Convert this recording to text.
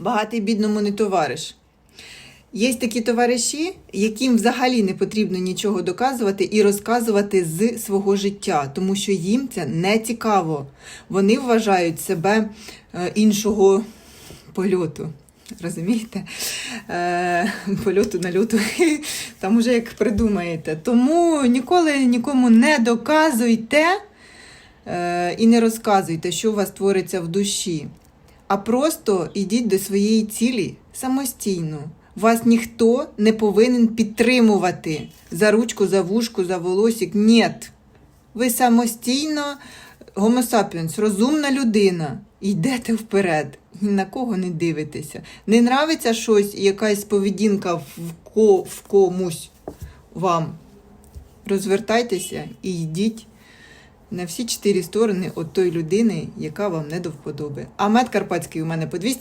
багатий бідному не товариш. Є такі товариші, яким взагалі не потрібно нічого доказувати і розказувати з свого життя, тому що їм це не цікаво. Вони вважають себе е, іншого польоту. Розумієте? Е, польоту на люту. Там уже як придумаєте. Тому ніколи нікому не доказуйте е, і не розказуйте, що у вас твориться в душі. А просто йдіть до своєї цілі самостійно. Вас ніхто не повинен підтримувати за ручку, за вушку, за волосик. Нєт. Ви самостійно, гомо сапіенс, розумна людина. Йдете вперед, ні на кого не дивитеся. Не нравиться щось, якась поведінка в, ко, в комусь вам. Розвертайтеся і йдіть на всі чотири сторони от той людини, яка вам не до вподоби. А мед карпатський у мене по 200